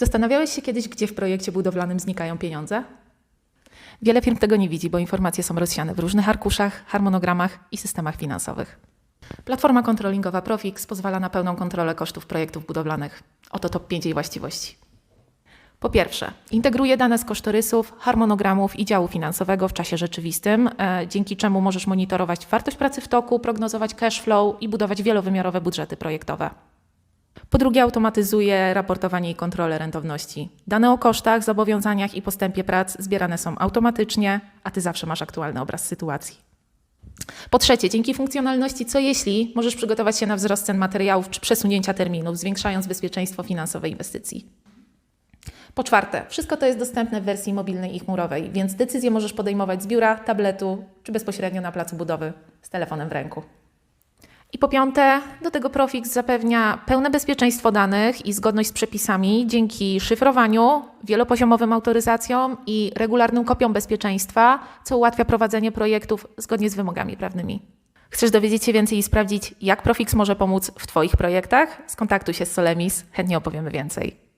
Zastanawiałeś się kiedyś, gdzie w projekcie budowlanym znikają pieniądze? Wiele firm tego nie widzi, bo informacje są rozsiane w różnych arkuszach, harmonogramach i systemach finansowych. Platforma kontrolingowa Profix pozwala na pełną kontrolę kosztów projektów budowlanych. Oto top 5 jej właściwości. Po pierwsze, integruje dane z kosztorysów, harmonogramów i działu finansowego w czasie rzeczywistym, e, dzięki czemu możesz monitorować wartość pracy w toku, prognozować cash flow i budować wielowymiarowe budżety projektowe. Po drugie, automatyzuje raportowanie i kontrolę rentowności. Dane o kosztach, zobowiązaniach i postępie prac zbierane są automatycznie, a ty zawsze masz aktualny obraz sytuacji. Po trzecie, dzięki funkcjonalności co jeśli możesz przygotować się na wzrost cen materiałów czy przesunięcia terminów, zwiększając bezpieczeństwo finansowe inwestycji. Po czwarte, wszystko to jest dostępne w wersji mobilnej i chmurowej, więc decyzję możesz podejmować z biura, tabletu czy bezpośrednio na placu budowy z telefonem w ręku. I po piąte, do tego Profix zapewnia pełne bezpieczeństwo danych i zgodność z przepisami dzięki szyfrowaniu, wielopoziomowym autoryzacjom i regularnym kopiom bezpieczeństwa, co ułatwia prowadzenie projektów zgodnie z wymogami prawnymi. Chcesz dowiedzieć się więcej i sprawdzić, jak Profix może pomóc w Twoich projektach? Skontaktuj się z Solemis, chętnie opowiemy więcej.